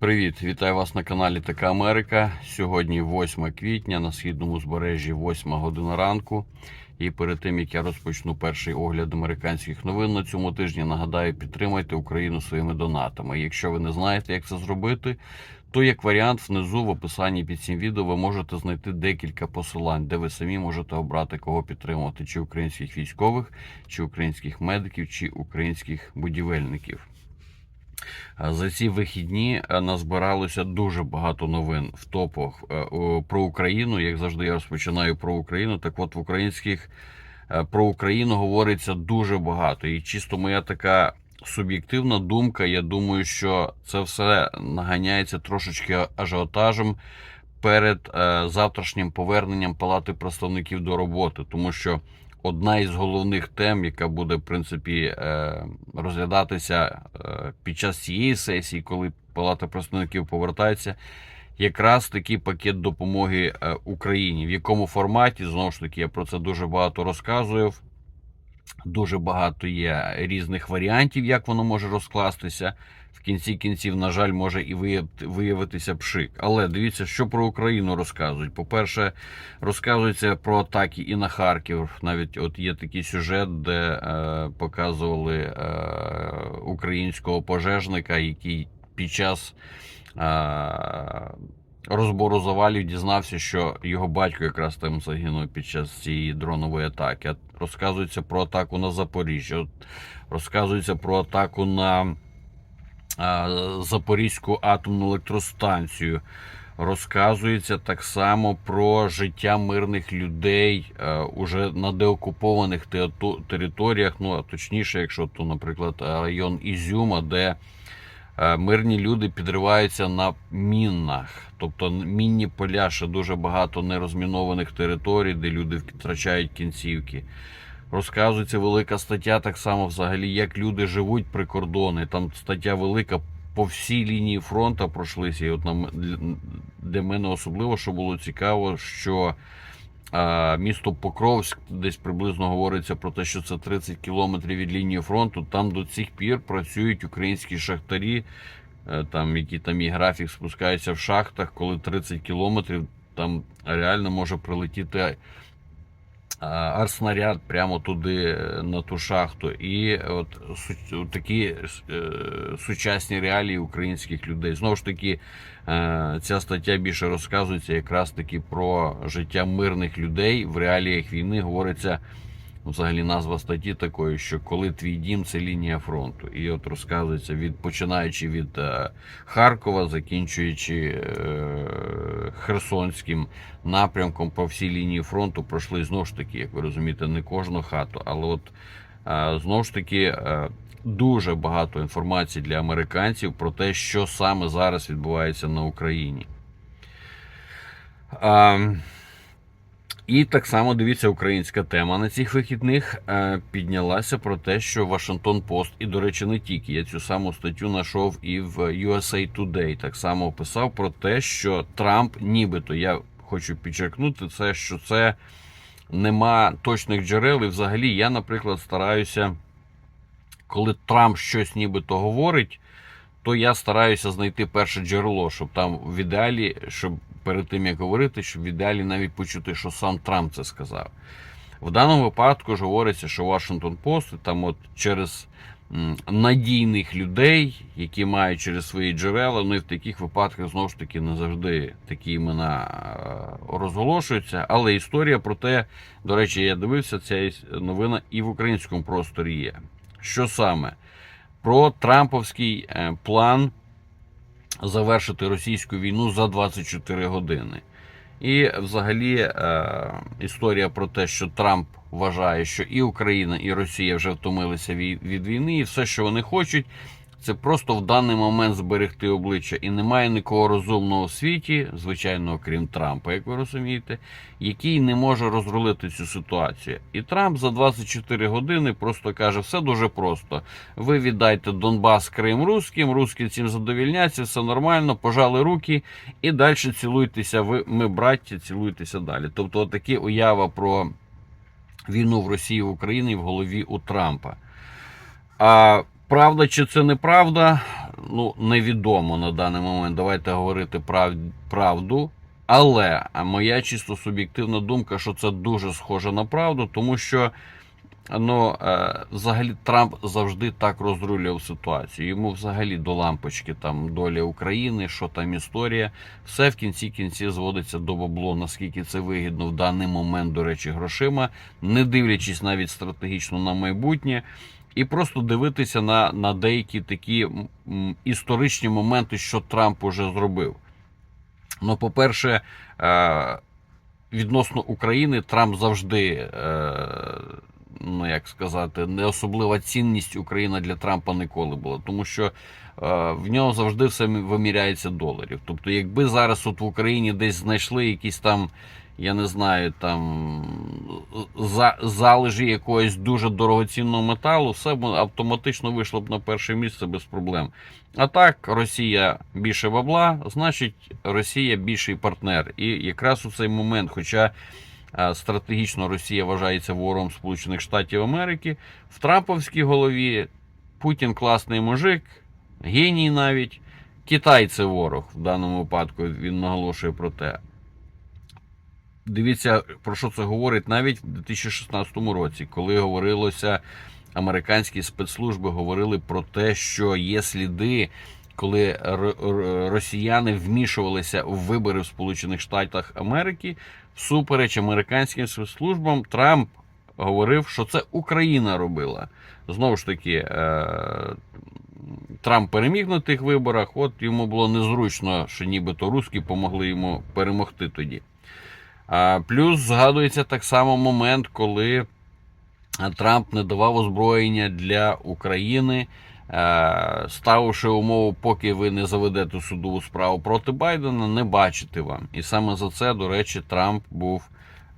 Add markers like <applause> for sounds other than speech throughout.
Привіт, вітаю вас на каналі Така Америка. Сьогодні 8 квітня на східному узбережжі 8 година ранку. І перед тим як я розпочну перший огляд американських новин на цьому тижні, нагадаю, підтримайте Україну своїми донатами. Якщо ви не знаєте, як це зробити, то як варіант внизу в описанні під цим відео ви можете знайти декілька посилань, де ви самі можете обрати кого підтримувати: чи українських військових, чи українських медиків, чи українських будівельників. А За ці вихідні е, назбиралося дуже багато новин в топах е, про Україну. Як завжди, я розпочинаю про Україну. Так от в українських е, про Україну говориться дуже багато. І чисто моя така суб'єктивна думка. Я думаю, що це все наганяється трошечки ажіотажем перед е, завтрашнім поверненням Палати представників до роботи, тому що одна із головних тем, яка буде в принципі е, розглядатися е, під час цієї сесії, коли Палата представників повертається, якраз такий пакет допомоги е, Україні. В якому форматі знову ж таки я про це дуже багато розказував. Дуже багато є різних варіантів, як воно може розкластися. Кінці кінців, на жаль, може і виявитися пшик. Але дивіться, що про Україну розказують. По-перше, розказується про атаки і на Харків. Навіть от є такий сюжет, де е, показували е, українського пожежника, який під час е, розбору завалів дізнався, що його батько якраз там загинув під час цієї дронової атаки. Розказується про атаку на Запоріжжя. Розказується про атаку на Запорізьку атомну електростанцію. Розказується так само про життя мирних людей уже на деокупованих територіях. Ну а точніше, якщо то, наприклад, район Ізюма, де мирні люди підриваються на мінах. Тобто мінні поля ще дуже багато нерозмінованих територій, де люди втрачають кінцівки. Розказується велика стаття, так само взагалі, як люди живуть при кордоні. Там стаття велика по всій лінії фронту пройшлися. І от нам для мене особливо, що було цікаво, що а, місто Покровськ, десь приблизно говориться про те, що це 30 кілометрів від лінії фронту. Там до цих пір працюють українські шахтарі, е, там які там і графік спускаються в шахтах, коли 30 кілометрів там реально може прилетіти а, артснаряд прямо туди е, на ту шахту. І от су- такі е, сучасні реалії українських людей. Знову ж таки, е, ця стаття більше розказується якраз таки про життя мирних людей в реаліях війни. Говориться. Взагалі назва статті такої, що коли твій дім це лінія фронту, і от розказується від починаючи від е, Харкова, закінчуючи е, Херсонським напрямком по всій лінії фронту, пройшли знову ж таки, як ви розумієте, не кожну хату, але от е, знову ж таки дуже багато інформації для американців про те, що саме зараз відбувається на Україні. А, і так само дивіться українська тема на цих вихідних е, піднялася про те, що Вашингтон Пост, і, до речі, не тільки я цю саму статтю знайшов і в USA Today, так само описав про те, що Трамп, нібито я хочу підчеркнути це, що це нема точних джерел. І взагалі я, наприклад, стараюся, коли Трамп щось нібито говорить, то я стараюся знайти перше джерело, щоб там в ідеалі, щоб перед тим як говорити, щоб в ідеалі навіть почути, що сам Трамп це сказав. В даному випадку ж говориться, що Washington Post там от через надійних людей, які мають через свої джерела, ну і в таких випадках знову ж таки не завжди такі імена е, розголошуються. Але історія про те, до речі, я дивився, ця новина і в українському просторі є. Що саме? Про Трамповський е, план завершити російську війну за 24 години. І взагалі е, історія про те, що Трамп вважає, що і Україна, і Росія вже втомилися від війни, і все, що вони хочуть, це просто в даний момент зберегти обличчя. І немає нікого розумного в світі, звичайно, окрім Трампа, як ви розумієте, який не може розрулити цю ситуацію. І Трамп за 24 години просто каже: все дуже просто. Ви віддайте Донбас, Крим русським, русські цим задовільняться, все нормально, пожали руки і далі цілуйтеся. Ви ми, браття, цілуйтеся далі. Тобто, такі уява про війну в Росії в Україні в голові у Трампа. А правда чи це неправда? ну, невідомо на даний момент. Давайте говорити прав... правду. Але моя чисто суб'єктивна думка, що це дуже схоже на правду, тому що ну, е, взагалі Трамп завжди так розрулював ситуацію. Йому взагалі до лампочки там доля України, що там історія. Все в кінці кінці зводиться до бабло, наскільки це вигідно в даний момент, до речі, грошима, не дивлячись навіть стратегічно на майбутнє. І просто дивитися на, на деякі такі історичні моменти, що Трамп уже зробив. Ну, по-перше, е, відносно України Трамп завжди, е, ну як сказати, не особлива цінність Україна для Трампа ніколи була, тому що е, в нього завжди все виміряється доларів. Тобто, якби зараз от в Україні десь знайшли якісь там, я не знаю, там за, залежі якогось дуже дорогоцінного металу, все б автоматично вийшло б на перше місце без проблем. А так, Росія більше бабла, значить, Росія більший партнер. І якраз у цей момент, хоча е, стратегічно Росія вважається ворогом Сполучених Штатів Америки, в Трамповській голові Путін класний мужик, геній навіть. Китай це ворог в даному випадку. Він наголошує про те. Дивіться, про що це говорить навіть в 2016 році, коли говорилося, американські спецслужби говорили про те, що є сліди, коли росіяни вмішувалися в вибори в Сполучених Штатах Америки, всупереч американським спецслужбам, Трамп говорив, що це Україна робила. Знову ж таки, е- Трамп переміг на тих виборах, от йому було незручно, що нібито русські помогли йому перемогти тоді. Плюс згадується так само момент, коли Трамп не давав озброєння для України, е, ставивши умову, поки ви не заведете судову справу проти Байдена, не бачити вам. І саме за це, до речі, Трамп був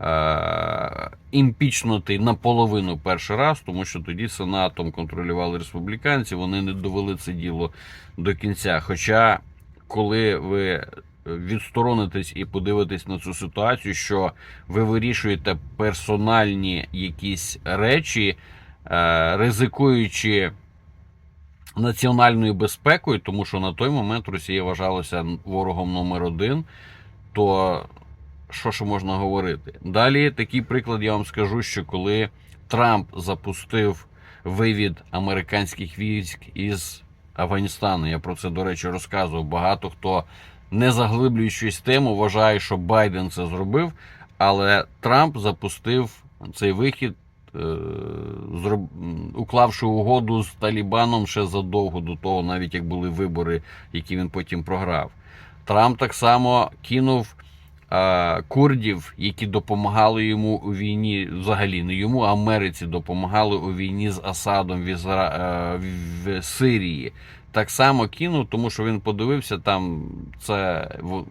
е, імпічнутий наполовину перший раз, тому що тоді Сенатом контролювали республіканці, вони не довели це діло до кінця. Хоча, коли ви відсторонитесь і подивитесь на цю ситуацію, що ви вирішуєте персональні якісь речі, е, ризикуючи національною безпекою, тому що на той момент Росія вважалася ворогом номер один, то що ж можна говорити? Далі такий приклад я вам скажу, що коли Трамп запустив вивід американських військ із Афганістану, я про це, до речі, розказував. Багато хто не заглиблюючись тему, вважає, що Байден це зробив, але Трамп запустив цей вихід, е, уклавши угоду з Талібаном ще задовго до того, навіть як були вибори, які він потім програв. Трамп так само кинув е, курдів, які допомагали йому у війні, взагалі не йому, а Америці допомагали у війні з Асадом в, Ізра... е, в Сирії так само кинув, тому що він подивився там. Це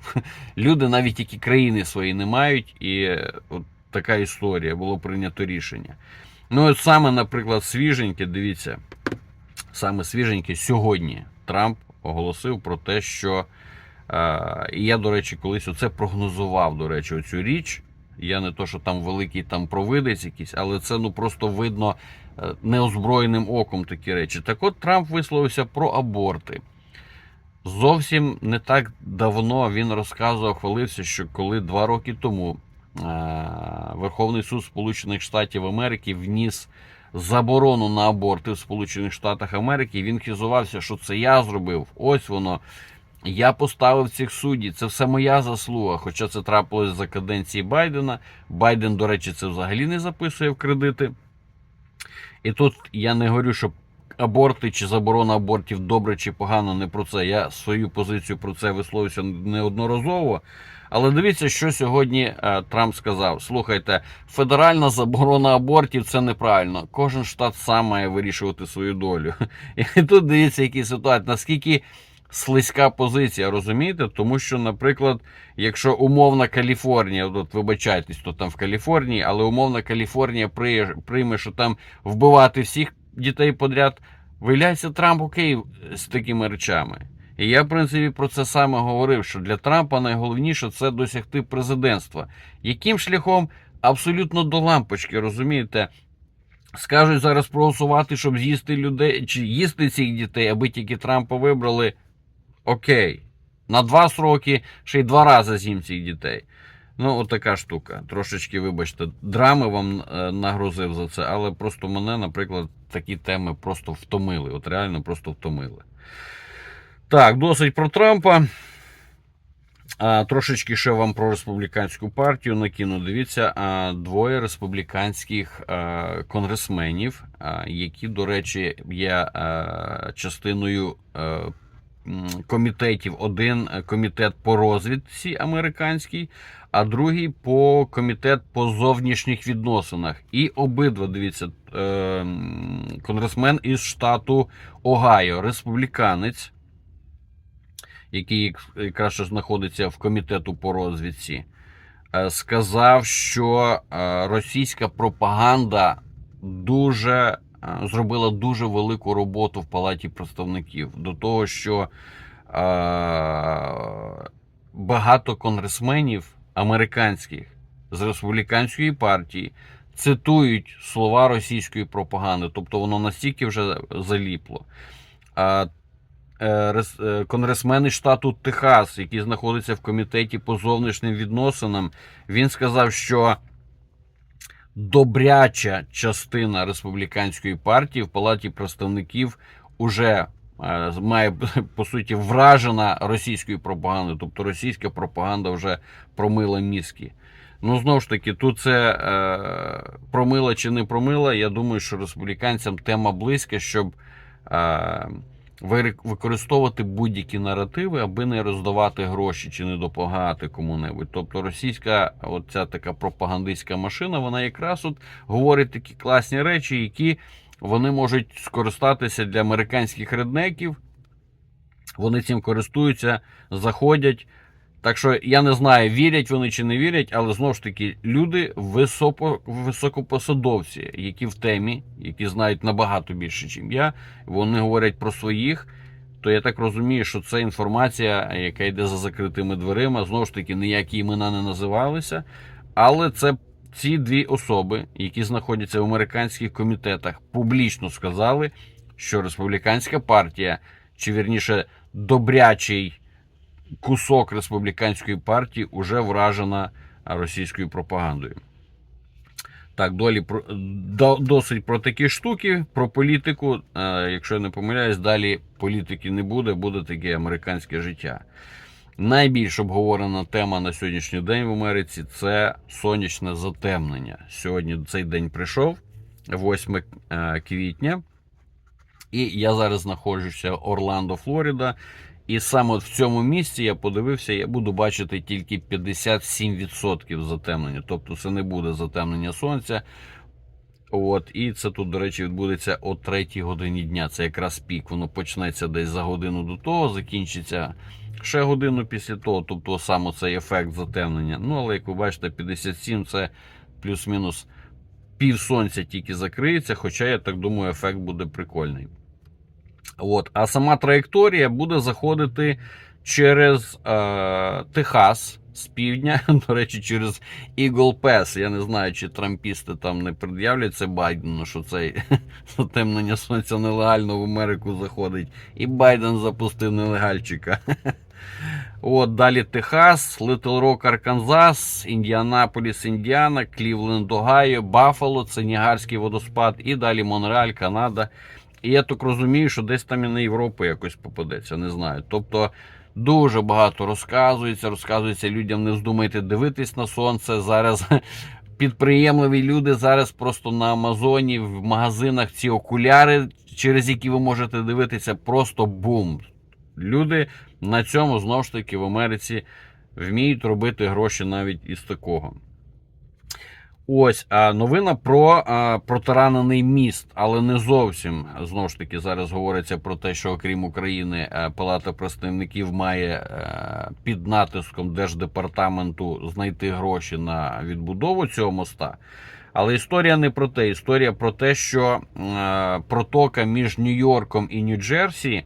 <laughs> люди, навіть які країни свої не мають, і от така історія було прийнято рішення. Ну, от саме, наприклад, свіженьке, дивіться, саме свіженьке сьогодні Трамп оголосив про те, що е, і я, до речі, колись оце прогнозував, до речі, оцю річ. Я не то, що там великий там провидець якийсь, але це ну просто видно е, неозброєним оком такі речі. Так от Трамп висловився про аборти. Зовсім не так давно він розказував, хвалився, що коли два роки тому е, Верховний суд Сполучених Штатів Америки вніс заборону на аборти в Сполучених Штатах Америки, він хизувався, що це я зробив. Ось воно. Я поставив цих суддів, це все моя заслуга. Хоча це трапилось за каденції Байдена. Байден, до речі, це взагалі не записує в кредити. І тут я не говорю, що аборти чи заборона абортів добре чи погано, не про це. Я свою позицію про це висловився неодноразово. Але дивіться, що сьогодні е, Трамп сказав: слухайте, федеральна заборона абортів це неправильно. Кожен штат сам має вирішувати свою долю. <laughs> І тут дивіться, які ситуації, наскільки слизька позиція, розумієте? Тому що, наприклад, якщо умовна Каліфорнія, от вибачайтесь, то там в Каліфорнії, але умовна Каліфорнія прийме, що там вбивати всіх дітей подряд, виявляється Трамп окей з такими речами. І я, в принципі, про це саме говорив, що для Трампа найголовніше це досягти президентства. Яким шляхом абсолютно до лампочки, розумієте? скажуть зараз проголосувати, щоб з'їсти людей чи їсти цих дітей, аби тільки Трампа вибрали. Окей. На два сроки ще й два рази з'їм цих дітей. Ну, от така штука. Трошечки, вибачте, драми вам е, нагрузив за це, але просто мене, наприклад, такі теми просто втомили. От реально просто втомили. Так, досить про Трампа. А, трошечки ще вам про республіканську партію накину. Дивіться, а, двоє республіканських а, конгресменів, а, які, до речі, є а, частиною а, м, комітетів. Один е, комітет по розвідці американський, а другий по комітет по зовнішніх відносинах. І обидва, дивіться, е, конгресмен із штату Огайо, республіканець який якраз знаходиться в комітету по розвідці, е, сказав, що російська пропаганда дуже зробила дуже велику роботу в Палаті представників до того, що е, багато конгресменів американських з республіканської партії цитують слова російської пропаганди, тобто воно настільки вже заліпло. Е, рес- е, конгресмен із штату Техас, який знаходиться в комітеті по зовнішнім відносинам, він сказав, що добряча частина республіканської партії в Палаті представників уже е, має по суті вражена російською пропагандою, тобто російська пропаганда вже промила мізки. Ну, знову ж таки, тут це е, промила чи не промила. Я думаю, що республіканцям тема близька, щоб е, використовувати будь-які наративи, аби не роздавати гроші чи не допомагати кому-небудь. Тобто російська оця така пропагандистська машина, вона якраз от говорить такі класні речі, які вони можуть скористатися для американських реднеків. Вони цим користуються, заходять. Так що я не знаю, вірять вони чи не вірять, але знову ж таки, люди високо, високопосадовці, які в темі, які знають набагато більше, ніж я. Вони говорять про своїх. То я так розумію, що це інформація, яка йде за закритими дверима. Знову ж таки, ніякі імена не називалися. Але це ці дві особи, які знаходяться в американських комітетах, публічно сказали, що республіканська партія, чи вірніше добрячий кусок республіканської партії уже вражена російською пропагандою. Так, долі досить про такі штуки, про політику. Е, якщо я не помиляюсь, далі політики не буде, буде таке американське життя. Найбільш обговорена тема на сьогоднішній день в Америці це сонячне затемнення. Сьогодні цей день прийшов, 8 е, квітня. І я зараз знаходжуся Орландо, Флорида. І саме в цьому місці я подивився, я буду бачити тільки 57% затемнення. Тобто це не буде затемнення сонця. От, і це тут, до речі, відбудеться о 3 годині дня. Це якраз пік. Воно почнеться десь за годину до того, закінчиться ще годину після того. Тобто саме цей ефект затемнення. Ну, але як ви бачите, 57 це плюс-мінус пів сонця тільки закриється. Хоча я так думаю, ефект буде прикольний. От, а сама траєкторія буде заходити через е, Техас з півдня, <laughs> до речі, через Eagle Pass. Я не знаю, чи трампісти там не пред'являть це Байдену, що цей <laughs> затемнення сонця нелегально в Америку заходить. І Байден запустив нелегальчика. <laughs> От далі Техас, Литл Рок, Арканзас, Індіанаполіс, Індіана, Клівленд, Огайо, Баффало, це Ніагарський водоспад, і далі Монреаль, Канада. І я так розумію, що десь там і на Європу якось попадеться, не знаю. Тобто дуже багато розказується, розказується людям, не вздумайте дивитись на сонце. Зараз <laughs> підприємливі люди зараз просто на Амазоні, в магазинах ці окуляри, через які ви можете дивитися, просто бум. Люди на цьому знову ж таки в Америці вміють робити гроші навіть із такого. Ось новина про протаранений міст, але не зовсім знову ж таки зараз говориться про те, що окрім України е, Палата представників має е, під натиском держдепартаменту знайти гроші на відбудову цього моста. Але історія не про те. Історія про те, що е, протока між Нью-Йорком і Нью-Джерсі.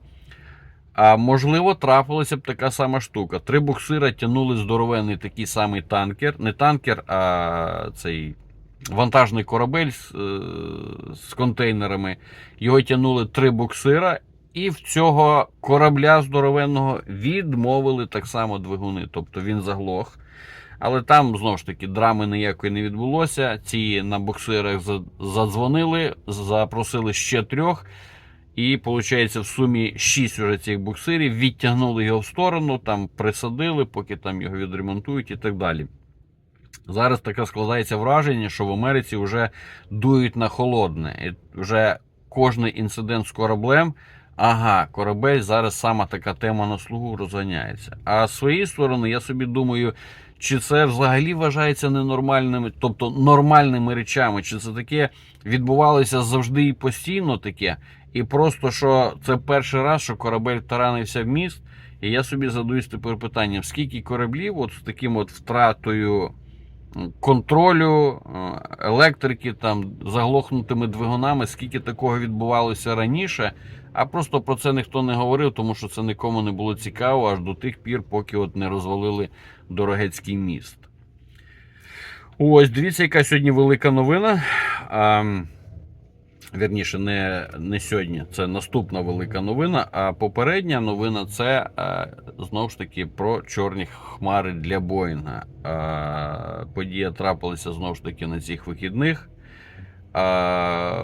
А можливо, трапилася б така сама штука. Три буксира тягнули здоровенний такий самий танкер. Не танкер, а цей вантажний корабель з, е, з контейнерами. Його тягнули три буксира, і в цього корабля здоровенного відмовили так само двигуни. Тобто він заглох. Але там знову ж таки драми ніякої не відбулося. Ці на буксирах задзвонили, запросили ще трьох. І виходить, в сумі 6 уже цих буксирів відтягнули його в сторону, там присадили, поки там його відремонтують і так далі. Зараз таке складається враження, що в Америці вже дують на холодне. І вже кожний інцидент з кораблем. Ага, корабель зараз сама така тема на слугу розганяється. А з своєї сторони, я собі думаю, чи це взагалі вважається ненормальними, тобто нормальними речами, чи це таке відбувалося завжди і постійно таке, і просто що це перший раз, що корабель таранився в міст. І я собі задаюсь тепер питанням, скільки кораблів от з таким от втратою контролю, е, електрики, там, заглохнутими двигунами, скільки такого відбувалося раніше, а просто про це ніхто не говорив, тому що це нікому не було цікаво аж до тих пір, поки от не розвалили Дорогецький міст. Ось, дивіться, яка сьогодні велика новина. Вірніше, не, не сьогодні, це наступна велика новина. А попередня новина це е, знову ж таки про чорні хмари для Боїнга. Е, подія трапилася знову ж таки на цих вихідних. Е,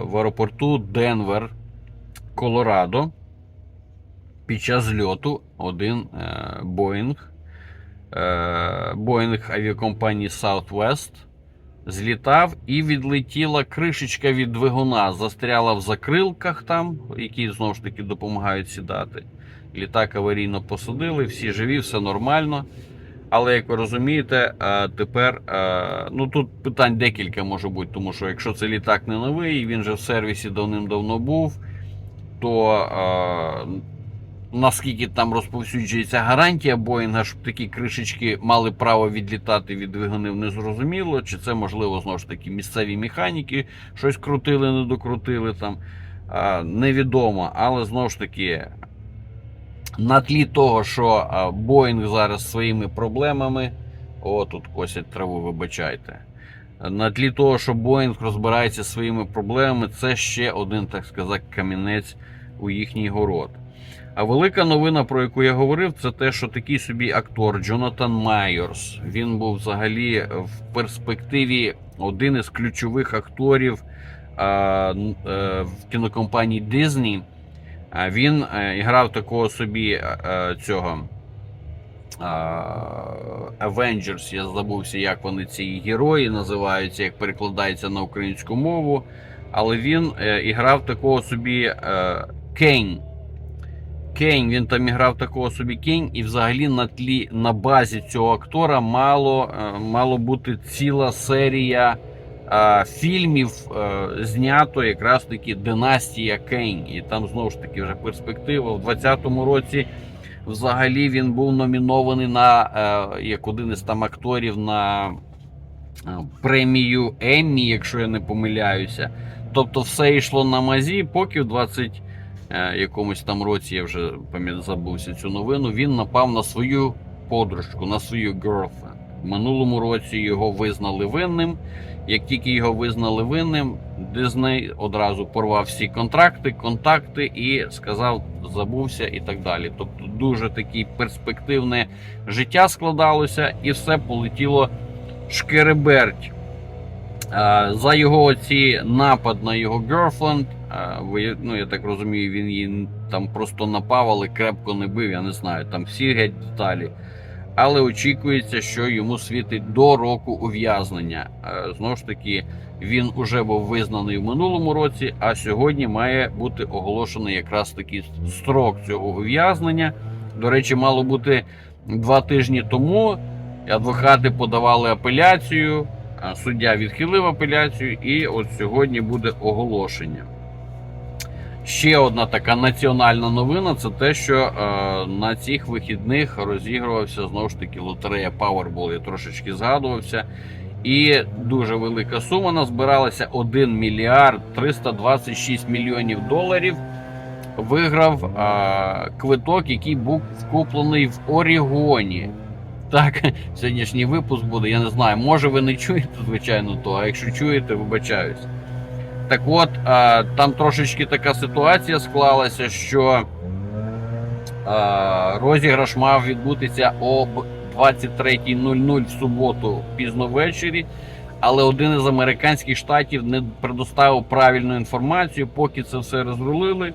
в аеропорту Денвер, Колорадо. Під час зльоту один Боїнг, Боїнг авіакомпанії Southwest злітав і відлетіла кришечка від двигуна, застряла в закрилках там, які знову ж таки допомагають сідати. Літак аварійно посадили, всі живі, все нормально. Але як ви розумієте, е, тепер е, ну тут питань декілька може бути, тому що якщо це літак не новий, він же в сервісі давним-давно був, то е, наскільки там розповсюджується гарантія Боїнга, щоб такі кришечки мали право відлітати від двигунів, не зрозуміло. Чи це можливо знову ж таки місцеві механіки щось крутили, не докрутили там. Невідомо, але знову ж таки. На тлі того, що Боїнг зараз своїми проблемами. О, тут косять траву, вибачайте. На тлі того, що Боїнг розбирається своїми проблемами, це ще один, так сказати, камінець у їхній город. А велика новина, про яку я говорив, це те, що такий собі актор Джонатан Майорс. Він був взагалі в перспективі один із ключових акторів е, в кінокомпанії. А Він е, грав такого собі е, цього Avengers, я забувся, як вони ці герої називаються, як перекладається на українську мову. Але він іграв такого собі Кейн. Кейн, він там іграв такого собі Кейн, і взагалі на тлі на базі цього актора мало, е, мало бути ціла серія е, фільмів, е, знято якраз таки Династія Кейн. І там знову ж таки вже перспектива. В 2020 році взагалі він був номінований на е, як один із там акторів на премію Еммі, якщо я не помиляюся. Тобто все йшло на мазі, поки в 20 е, якомусь там році, я вже забувся цю новину, він напав на свою подружку, на свою girlfriend. В минулому році його визнали винним. Як тільки його визнали винним, Дизней одразу порвав всі контракти, контакти і сказав, забувся і так далі. Тобто дуже таке перспективне життя складалося, і все полетіло шкереберть. Е, За його ці напад на його е, ви- ну я так розумію, він її там просто напав, але крепко не бив, я не знаю, там всі геть деталі. Але очікується, що йому світить до року ув'язнення. Е, Знову ж таки, він уже був визнаний в минулому році, а сьогодні має бути оголошений якраз такий строк цього ув'язнення. До речі, мало бути два тижні тому. Адвокати подавали апеляцію, суддя відхилив апеляцію, і от сьогодні буде оголошення. Ще одна така національна новина це те, що е, на цих вихідних розігрувався знову ж таки лотерея Powerball. Я трошечки згадувався. І дуже велика сума назбиралася 1 мільярд 326 мільйонів доларів. Виграв е, квиток, який був куплений в Орігоні. Так, сьогоднішній випуск буде, я не знаю. Може ви не чуєте, звичайно, то, а якщо чуєте, вибачаюсь. Так от, там трошечки така ситуація склалася, що розіграш мав відбутися об 23.00 в суботу пізно ввечері, але один із американських штатів не предоставив правильну інформацію, поки це все розрулили.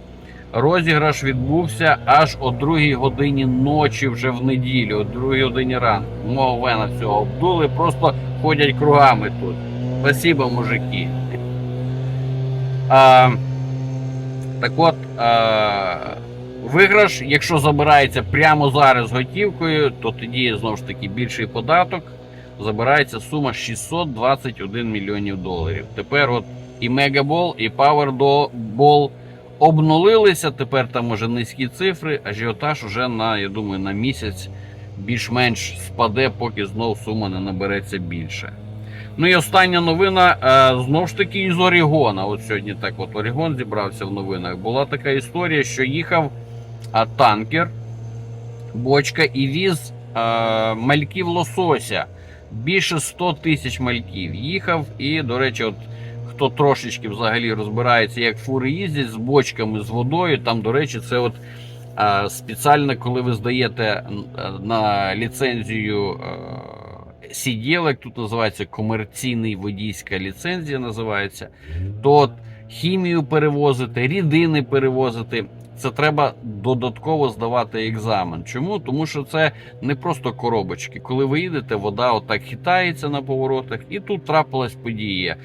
Розіграш відбувся аж о 2 годині ночі вже в неділю, о 2 годині ранку. Мого вена всього обдули, просто ходять кругами тут. Спасибо, мужики. А, так от, а, виграш, якщо забирається прямо зараз готівкою, то тоді знову ж таки більший податок. Забирається сума 621 мільйонів доларів. Тепер от і Мегабол, і Powerball обнулилися. Тепер там уже низькі цифри. Ажіотаж уже на, я думаю, на місяць більш-менш спаде, поки знов сума не набереться більше. Ну і остання новина е, знову ж таки із Орігона. От сьогодні так от Орігон зібрався в новинах. Була така історія, що їхав а, танкер, бочка і віз е, мальків лосося. Більше 100 тисяч мальків їхав. І, до речі, от хто трошечки взагалі розбирається, як фури їздять з бочками з водою. Там, до речі, це от е, спеціально, коли ви здаєте е, на ліцензію. Сиділок, тут називається комерційний водійська ліцензія, називається. То хімію перевозити, рідини перевозити. Це треба додатково здавати екзамен. Чому? Тому що це не просто коробочки. Коли ви їдете, вода отак хитається на поворотах, і тут трапилась подія.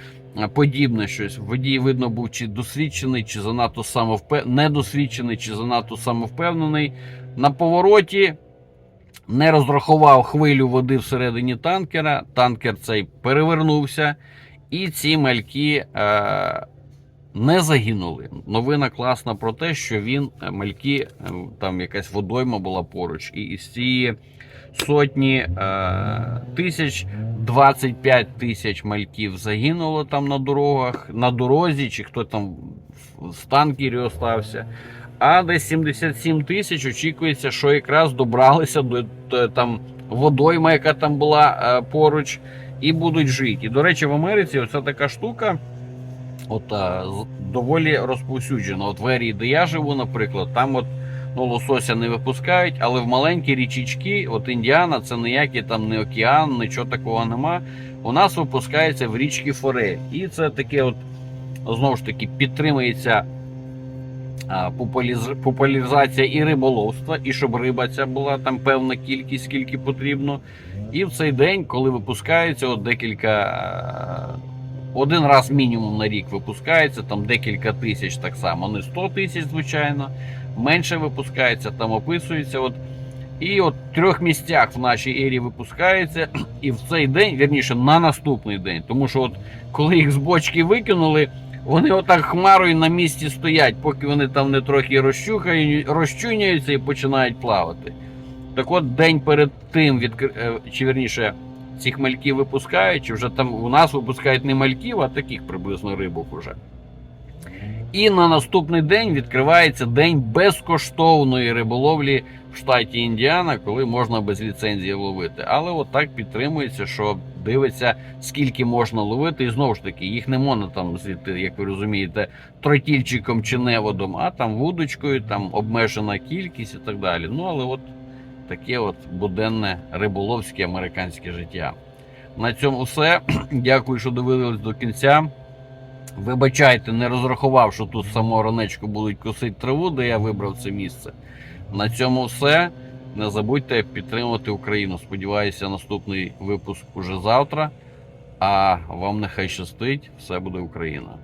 Подібне щось. Водій, видно, був чи досвідчений, чи занадто самовпев... недосвідчений, чи занадто самовпевнений. На повороті не розрахував хвилю води всередині танкера. Танкер цей перевернувся, і ці мальки е, не загинули. Новина класна про те, що він е, мальки, е, там якась водойма була поруч, і із цієї сотні е, тисяч 25 тисяч мальків загинуло там на дорогах, на дорозі, чи хто там в- в танкері остався. А десь 77 тисяч очікується, що якраз добралися до там водойма, яка там була е, поруч, і будуть жити. І, до речі, в Америці оця така штука от, е, доволі розповсюджена. От в ерії, де я живу, наприклад, там от ну, лосося не випускають, але в маленькі річечки, от Індіана, це ніякий там не океан, нічого такого нема. У нас випускається в річки Форель. І це таке, от знову ж таки, підтримується популяризація і риболовства, і щоб риба ця була там певна кількість, скільки потрібно. І в цей день, коли випускається от декілька. Один раз мінімум на рік випускається, там декілька тисяч так само, не 100 тисяч, звичайно. Менше випускається, там описується. От, і от в трьох місцях в нашій ері випускається, і в цей день, вірніше, на наступний день. Тому що, от коли їх з бочки викинули, вони отак хмарою на місці стоять, поки вони там не трохи розчуняються і починають плавати. Так от день перед тим, відкр... е, чи вірніше, ці хмельки випускають, чи вже там у нас випускають не мальків, а таких приблизно рибок уже. І на наступний день відкривається день безкоштовної риболовлі в штаті Індіана, коли можна без ліцензії ловити. Але от підтримується, що дивиться, скільки можна ловити, і знову ж таки, їх не можна там звідти, як ви розумієте, тротільчиком чи неводом, а там вудочкою, там обмежена кількість і так далі. Ну але от таке от буденне риболовське американське життя. На цьому все. <clears throat> Дякую, що дивились до кінця. Вибачайте, не розрахував, що тут з самого ранечку будуть косити траву, де я вибрав це місце. На цьому все. Не забудьте підтримувати Україну. Сподіваюся, наступний випуск уже завтра. А вам нехай щастить, все буде Україна.